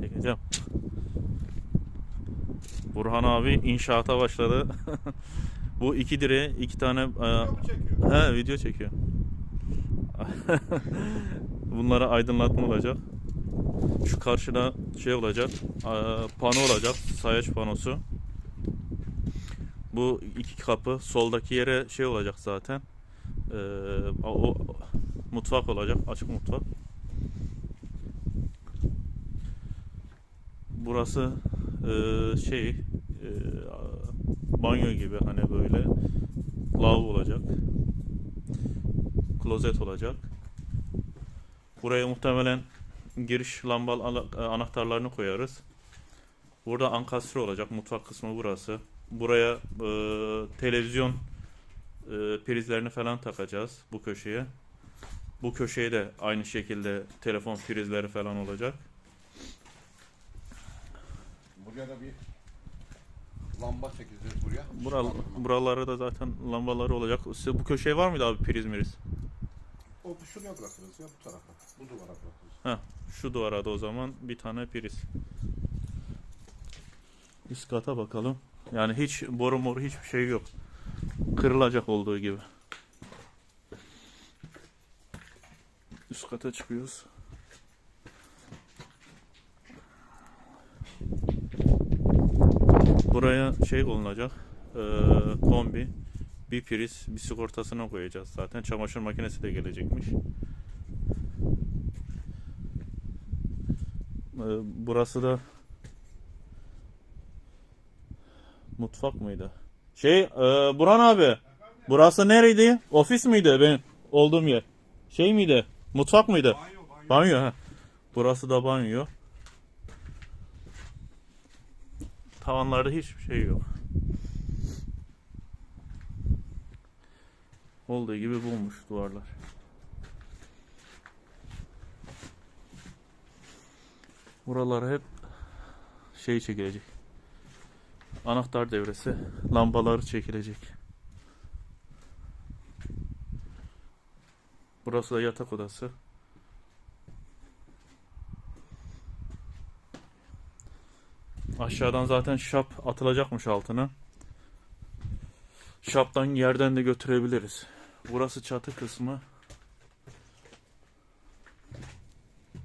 Çekeceğim. Burhan abi inşaata başladı. Bu iki direğe iki tane e, Video mu çekiyor? he, video çekiyor. Bunlara aydınlatma olacak. Şu karşıda şey olacak. e, Pano olacak. Sayaç panosu. Bu iki kapı soldaki yere şey olacak zaten. E, o mutfak olacak. Açık mutfak. Burası e, şey e, banyo gibi hani böyle lavabo olacak. Klozet olacak. Buraya muhtemelen giriş lambal ala- anahtarlarını koyarız. Burada ankastre olacak. Mutfak kısmı burası. Buraya e, televizyon e, prizlerini falan takacağız bu köşeye. Bu köşeye de aynı şekilde telefon prizleri falan olacak. Buraya da bir lamba çekeceğiz buraya. Bural, buraları da zaten lambaları olacak. Size bu köşeye var mıydı abi priz miriz? O şuraya bırakırız ya bu tarafa. Bu duvara bırakırız. Heh, şu duvara da o zaman bir tane priz. Üst kata bakalım. Yani hiç boru moru hiçbir şey yok. Kırılacak olduğu gibi. Üst kata çıkıyoruz. Buraya şey konulacak. eee, kombi. Bir priz, bir sigortasına koyacağız zaten. Çamaşır makinesi de gelecekmiş. Ee, Burası da mutfak mıydı? Şey, e, Burhan abi. Burası nereydi? Ofis miydi benim olduğum yer? Şey miydi? Mutfak mıydı? Banyo banyo. Banyo ha. Burası da banyo. Tavanlarda hiçbir şey yok. Olduğu gibi bulmuş duvarlar. Buralara hep şey çekilecek. Anahtar devresi, lambaları çekilecek. Burası da yatak odası. Aşağıdan zaten şap atılacakmış altına. Şaptan yerden de götürebiliriz. Burası çatı kısmı.